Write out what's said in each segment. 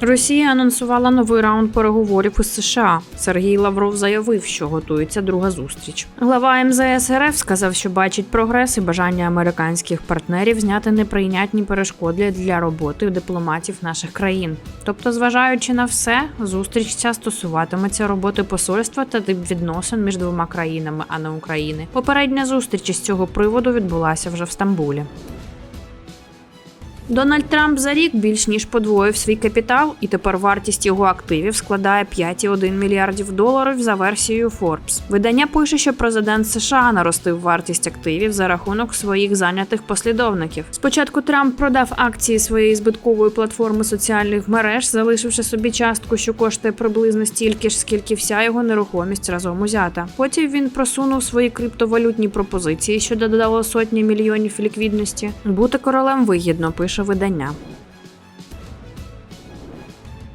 Росія анонсувала новий раунд переговорів із США. Сергій Лавров заявив, що готується друга зустріч. Глава МЗС РФ сказав, що бачить прогрес і бажання американських партнерів зняти неприйнятні перешкоди для роботи дипломатів наших країн. Тобто, зважаючи на все, зустріч ця стосуватиметься роботи посольства та відносин між двома країнами, а не України. Попередня зустріч із цього приводу відбулася вже в Стамбулі. Дональд Трамп за рік більш ніж подвоїв свій капітал, і тепер вартість його активів складає 5,1 мільярдів доларів за версією Forbes. Видання пише, що президент США наростив вартість активів за рахунок своїх зайнятих послідовників. Спочатку Трамп продав акції своєї збиткової платформи соціальних мереж, залишивши собі частку, що коштує приблизно стільки ж, скільки вся його нерухомість разом узята. Потім він просунув свої криптовалютні пропозиції, що додало сотні мільйонів ліквідності. Бути королем вигідно, пише видання.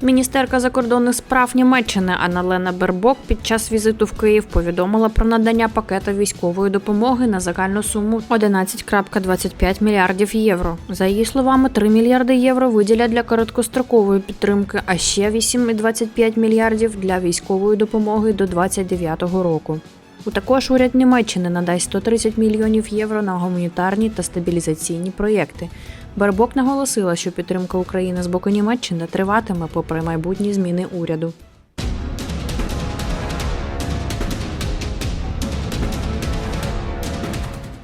Міністерка закордонних справ Німеччини Анна-Лена Бербок під час візиту в Київ повідомила про надання пакета військової допомоги на загальну суму 11,25 мільярдів євро. За її словами, 3 мільярди євро виділять для короткострокової підтримки, а ще 8,25 мільярдів для військової допомоги до 2029 року. У також уряд Німеччини надасть 130 мільйонів євро на гуманітарні та стабілізаційні проєкти. Барбок наголосила, що підтримка України з боку Німеччини триватиме попри майбутні зміни уряду.